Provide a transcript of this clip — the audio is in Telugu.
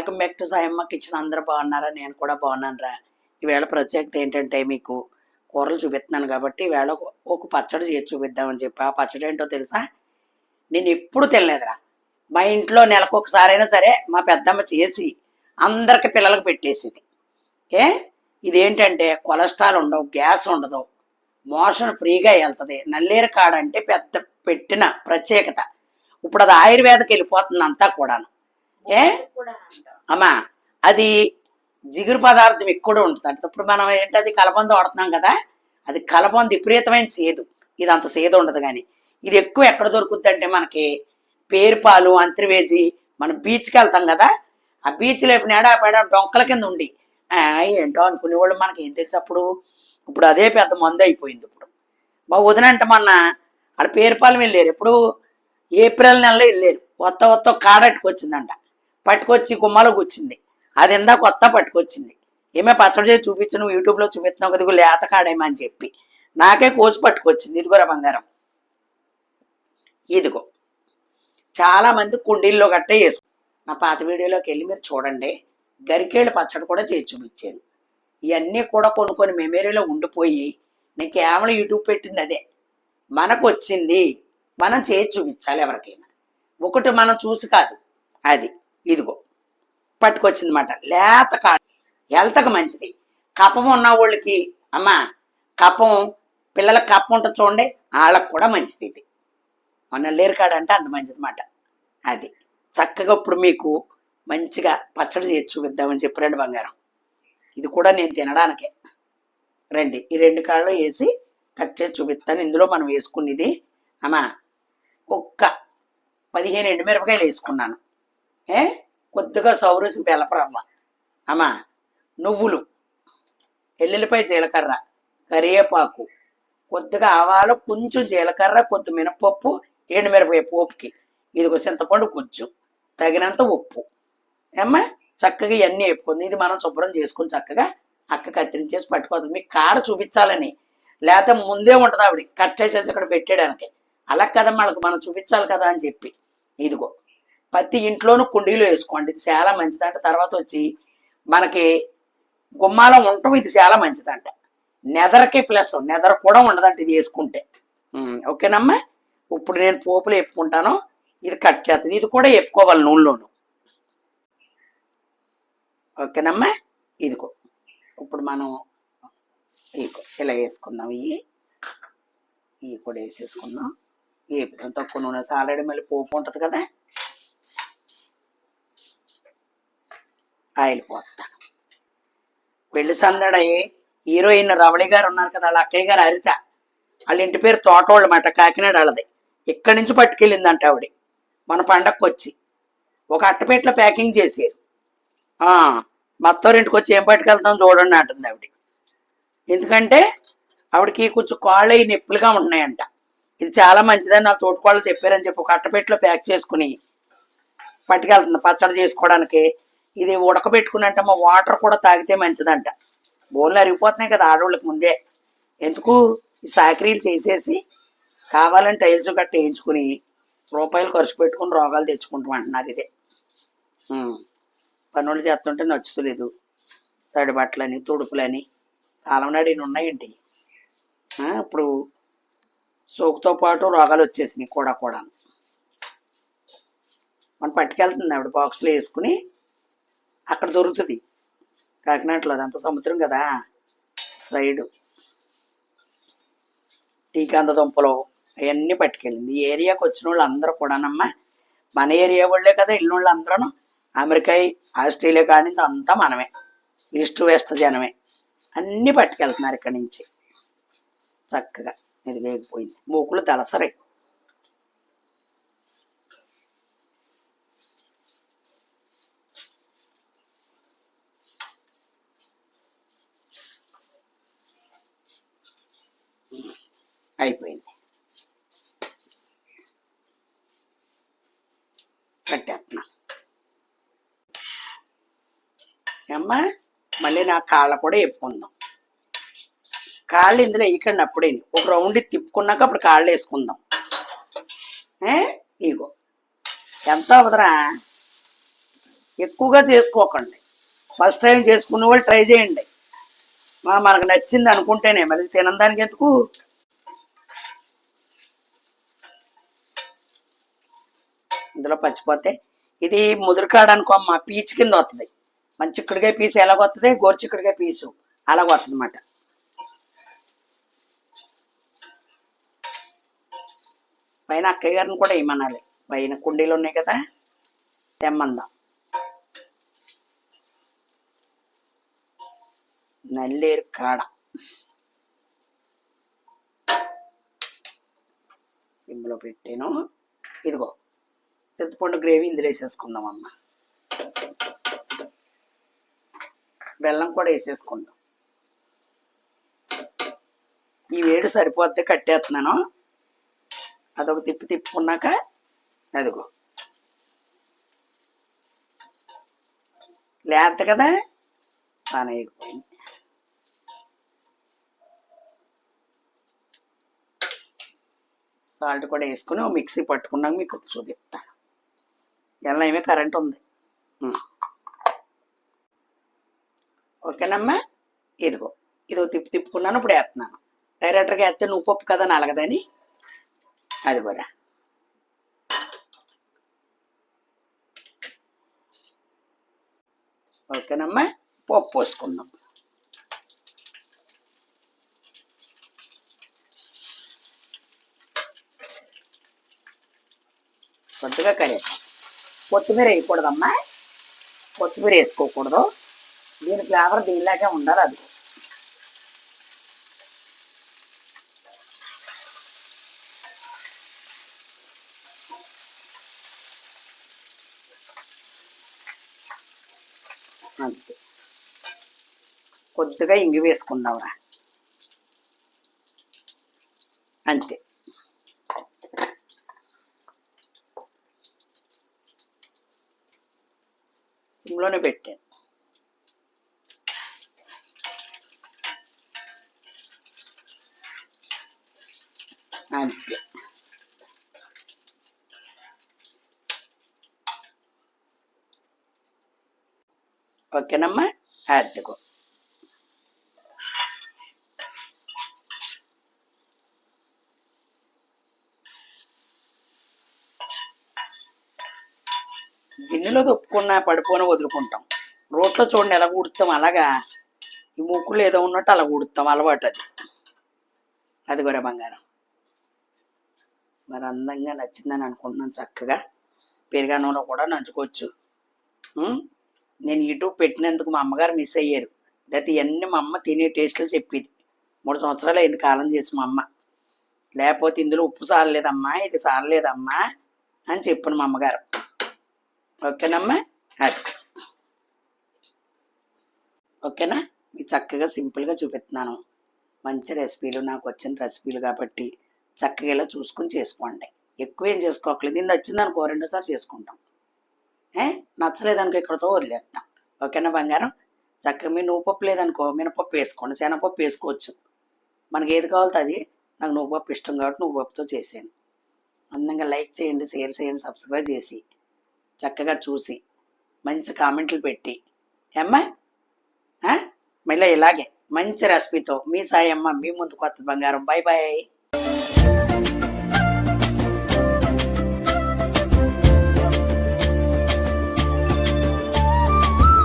Welcome back to Sayamma kitchen. అందరూ బాగున్నారా? నేను కూడా బాగున్నాను రా ఈవేళ ప్రత్యేకత ఏంటంటే మీకు కూరలు చూపిస్తున్నాను కాబట్టి ఈవేళ ఒక- పచ్చడి చేసి చూపిద్దామని చెప్పి. ఆ పచ్చడి ఏంటో తెలుసా? నేను ఎప్పుడు తినలేదురా. మా ఇంట్లో నెలకు ఒకసారైనా సరే మా పెద్దమ్మ చేసి అందరికి పిల్లలకు పెట్టేసింది. ఏ? ఇదేంటంటే కొలెస్ట్రాల్ ఉండవు గ్యాస్ ఉండదు మోషన్ ఫ్రీగా వెళ్తుంది. నల్లేరు కాడ అంటే పెద్ద పెట్టిన ప్రత్యేకత. ఇప్పుడు అది ఆయుర్వేదకి వెళ్ళిపోతుంది అంతా కూడాను. ఏ? అమ్మా అది జిగురు పదార్థం ఎక్కువ ఉంటుంది. అంటే ఇప్పుడు మనం ఏంటది కలబంద వాడుతున్నాం కదా అది కలబంద విపరీతమైన సేదు. ఇది అంత సేదు ఉండదు కానీ. ఇది ఎక్కువ ఎక్కడ దొరుకుద్ది అంటే మనకి పేరుపాలు అంతర్వేజి మనం బీచ్కి వెళ్తాం కదా ఆ బీచ్ లేపు నేడా పేడ డొంకల కింద ఉండి ఏంటో అనుకునేవాళ్ళు మనకి ఏం తెలుసు అప్పుడు? ఇప్పుడు అదే పెద్ద మందు అయిపోయింది ఇప్పుడు. మా వదినంట మొన్న ఆడ పేరుపాలెం వెళ్ళారు. ఎప్పుడు ఏప్రిల్ నెలలో వెళ్ళారు. కొత్త కొత్త కాడట్టుకొచ్చిందంట పట్టుకొచ్చి గుమ్మలో కూర్చుంది. అది ఇందా కొత్త పట్టుకొచ్చింది. ఏమే పచ్చడి చేసి చూపించు నువ్వు యూట్యూబ్లో చూపిస్తున్నావు కదా లేత కాడేమో అని చెప్పి. నాకే కోసి పట్టుకొచ్చింది. ఇదిగోరా బంగారం. ఇదిగో. చాలా మంది కుండీల్లో గట్టే వేసుకు. నా పాత వీడియోలోకి వెళ్ళి మీరు చూడండి. గరికేళ్ళ పచ్చడి కూడా చేసి చూపించాను ఇవన్నీ కూడా కొన్ని కొన్ని మెమరీలో ఉండిపోయి నేను కేవలం యూట్యూబ్ పెట్టింది అదే. మనకు వచ్చింది మనం చేసి చూపించాలి ఎవరికైనా. ఒకటి మనం చూసి కాదు. అది. ఇదిగో పట్టుకొచ్చిందన్నమాట. లేత కాడ హెల్త్కి మంచిది. కపం ఉన్న వాళ్ళకి అమ్మా కపం పిల్లల కప్పం ఉంటుంది చూడండి వాళ్ళకి కూడా మంచిది ఇది. మొన్న లేరు కాడ అంటే అంత మంచిది మాట అది. చక్కగా ఇప్పుడు మీకు మంచిగా పచ్చడి చేసి చూపిద్దామని చెప్పారండి బంగారం. ఇది కూడా నేను తినడానికే. రండి ఈ రెండు కాళ్ళు వేసి కట్ చేసి చూపిస్తాను. ఇందులో మనం వేసుకునేది అమ్మా ఒక్క పదిహేను ఎండుమిరపకాయలు వేసుకున్నాను. ఏ? కొద్దిగా సౌరసి బెలపరమ్మ అమ్మా నువ్వులు ఎల్లుల్లిపాయ జీలకర్ర కరివేపాకు కొద్దిగా ఆవాలు కొంచెం జీలకర్ర కొద్ది మినపప్పు ఎండుమిరపకాయ పోపుకి. ఇదిగో చింతపండు కొంచెం తగినంత ఉప్పు. ఏమ్మా చక్కగా ఇవన్నీ వేపుకుంది ఇది మనం శుభ్రం చేసుకుని చక్కగా అక్క కత్తిరించేసి పట్టుకోతుంది. మీకు కాడ చూపించాలని. లేకపోతే ముందే ఉంటుంది ఆవిడ. కట్ చేసేసి ఇక్కడ పెట్టేయడానికి. అలా కదా మనకు మనం చూపించాలి కదా అని చెప్పి. ఇదిగో ప్రతి ఇంట్లోనూ కుండీలో వేసుకోండి. ఇది చాలా మంచిదంట. తర్వాత వచ్చి మనకి గుమ్మాలం ఉండటం ఇది చాలా మంచిదంట. నెదర్కి ప్లస్ నెదర్ కూడా ఉండదంట ఇది వేసుకుంటే. ఓకేనమ్మా? ఇప్పుడు నేను పోపులు వేపుకుంటాను. ఇది కట్ చేస్తుంది ఇది కూడా వేపుకోవాలి నూనెలోను ఓకేనమ్మా? ఇదిగో. ఇప్పుడు మనం ఇదిగో ఇలా వేసుకుందాం. ఇవి ఇవి కూడా వేసేసుకుందాం. వేపుతాం తక్కువ నూనె ఆల్రెడీ మళ్ళీ పోపు ఉంటుంది కదా? ఆయిల్ పోస్తాను పెళ్ళి సందడి హీరోయిన్ రవళి గారు ఉన్నారు కదా వాళ్ళ అక్కయ్య గారు హరిత వాళ్ళ ఇంటి పేరు తోటోళ్ళు మాట కాకినాడ వాళ్ళది. ఇక్కడి నుంచి పట్టుకెళ్ళిందంట ఆవిడ. మన పండక్కి వచ్చి. ఒక అట్టపెట్లో ప్యాకింగ్ చేసారు ఆ, ఇంటికి వచ్చి ఏం పట్టుకెళ్తాం చూడండి అంటుంది ఆవిడ. ఎందుకంటే ఆవిడకి కొంచెం కాళ్ళు అవి నొప్పులుగా ఉన్నాయంట. ఇది చాలా మంచిదని నా తోటకోళ్ళు చెప్పారని చెప్పి ఒక అట్టపెట్లో ప్యాక్ చేసుకుని పట్టుకెళ్తుంది పచ్చడి చేసుకోవడానికి. ఇది ఉడకబెట్టుకున్నంట మా వాటర్ కూడా తాగితే మంచిదంట. బోన్లు అరిగిపోతున్నాయి కదా ఆడవాళ్ళకి ముందే. ఎందుకు? ఈ సాకరీలు చేసేసి కావాలని టైల్స్ గట్ట వేయించుకుని రూపాయలు ఖర్చు పెట్టుకుని రోగాలు తెచ్చుకుంటాం అంటున్నారు ఇదే పనులు చేస్తుంటే నచ్చుతలేదు. తడి బట్టలని తుడుపులని కాలం నాడు ఇన్ని ఉన్నాయండి ఇప్పుడు సోకుతో పాటు రోగాలు వచ్చేసినాయి కూడా కూడా మనం పట్టుకెళ్తుంది ఆవిడ బాక్స్లో వేసుకుని అక్కడ దొరుకుతుంది. కాకినాడలో అదంతా సముద్రం కదా. సైడు. టీకాంత దుంపలు అవన్నీ పట్టుకెళ్ళింది. ఈ ఏరియాకి వచ్చిన వాళ్ళు అందరూ కూడానమ్మా మన ఏరియా వాళ్ళే కదా ఇల్లు వాళ్ళు అందరూ అమెరికా ఆస్ట్రేలియా కాడి నుంచి అంతా మనమే. ఈస్ట్ వెస్ట్ జనమే. అన్నీ పట్టుకెళ్తున్నారు ఇక్కడి నుంచి. చక్కగా. ఇది లేకపోయింది మూకులు తలసరాయి అయిపోయింది కట్టేస్తున్నా. అమ్మా మళ్ళీ నా కాళ్ళ కూడా ఎప్పుకుందాం కాళ్ళు ఇందులో వేయకండి అప్పుడే ఒక రౌండ్ తిప్పుకున్నాక అప్పుడు కాళ్ళు వేసుకుందాం. ఏ? ఇగో. ఎంత అవదరా ఎక్కువగా చేసుకోకండి. ఫస్ట్ టైం చేసుకునే వాళ్ళు ట్రై చేయండి. మనకు నచ్చింది అనుకుంటేనే మళ్ళీ తినడానికి ఎందుకు? ఇందులో పచ్చిపోతే. ఇది ముదురుకాడనుకో అమ్మ పీచు కింద వస్తుంది మంచి చిక్కుడుగా పీసు ఎలాగ వస్తుంది గోరు చిక్కుడుగా పీసు. అలాగ వస్తుంది అన్నమాట పైన అక్కయ్య గారిని కూడా ఇమ్మనాలి పైన కుండీలు ఉన్నాయి కదా తెమ్మందాం. నల్లేరు కాడ. సిమ్లో పెట్టాను. ఇదిగో. చింతపండు గ్రేవీ ఇందులో వేసేసుకుందాం అమ్మ. బెల్లం కూడా వేసేసుకుందాం. ఈ వేడి సరిపోద్ది కట్టేస్తున్నాను. అదొక తిప్పి తిప్పుకున్నాక అదిగో. లేత కదా? బాగా ఎగిపోయింది సాల్ట్ కూడా వేసుకుని మిక్సీ పట్టుకున్నాక మీకు చూపిస్తాను ఎలా ఏమీ కరెంట్ ఉంది. ఓకేనమ్మా? ఇదిగో ఇదిగో తిప్పి తిప్పుకున్నాను ఇప్పుడు వేస్తున్నాను. డైరెక్టర్గా వేస్తే నువ్వు పప్పు కదా నలగదని? అది కూడా ఓకేనమ్మా? పప్పు పోసుకుందాం. కొద్దిగా కరివేపాకు కొత్తిమీర వేయకూడదమ్మా. కొత్తిమీర వేసుకోకూడదు. దీని ఫ్లేవర్ దీనిలాగే ఉండాలి అది. అంతే. కొద్దిగా ఇంగి వేసుకుందాంరా. అంతే. సిమ్లోనే పెట్టాను. అంతే. ఓకేనమ్మా? అద్దెకో గిన్నెలో దొప్పుకున్నా పడిపోని వదులుకుంటాం. రోట్లో చూడండి ఎలా కూడుతాం. అలాగా ఈ ముక్కులు ఏదో ఉన్నట్టు అలా కూడుతాం. అలవాటు అది. అది కూడా బంగారం. మరి అందంగా నచ్చిందని అనుకుంటున్నాను చక్కగా. పెరుగన్నంలో కూడా నంచుకోవచ్చు. నేను యూట్యూబ్ పెట్టినందుకు మా అమ్మగారు మిస్ అయ్యారు. లేకపోతే ఇవన్నీ మా అమ్మ తినే టేస్ట్లు చెప్పేది. మూడు సంవత్సరాలు అయింది కాలం చేసి మా అమ్మ. లేకపోతే ఇందులో ఉప్పు సారలేదమ్మా ఇది సారలేదమ్మా అని చెప్పాను మా అమ్మగారు. ఓకేనమ్మా? అది ఓకేనా? మీకు చక్కగా సింపుల్గా చూపిస్తున్నాను. మంచి రెసిపీలు నాకు వచ్చిన రెసిపీలు కాబట్టి చక్కగా ఇలా చూసుకుని చేసుకోండి. ఎక్కువ ఏం చేసుకోకలేదు. ఇది నచ్చింది అనుకో రెండోసారి చేసుకుంటాం. ఏ? నచ్చలేదనుకో ఇక్కడతో వదిలేస్తాం. ఓకేనా బంగారం? చక్కగా మీ నువ్వు పప్పు లేదనుకో మినపప్పు వేసుకోండి. శనగపప్పు వేసుకోవచ్చు. మనకి ఏది కావాలో అది. నాకు నువ్వు పప్పు ఇష్టం కాబట్టి నువ్వు పప్పుతో చేసాను అందంగా లైక్ చేయండి షేర్ చేయండి సబ్స్క్రైబ్ చేసి. చక్కగా చూసి మంచి కామెంట్లు పెట్టి. ఏమ్మా? మళ్ళీ ఇలాగే మంచి రెసిపీతో మీ సాయమ్మ మీ ముందు కొత్త బంగారం. Bye bye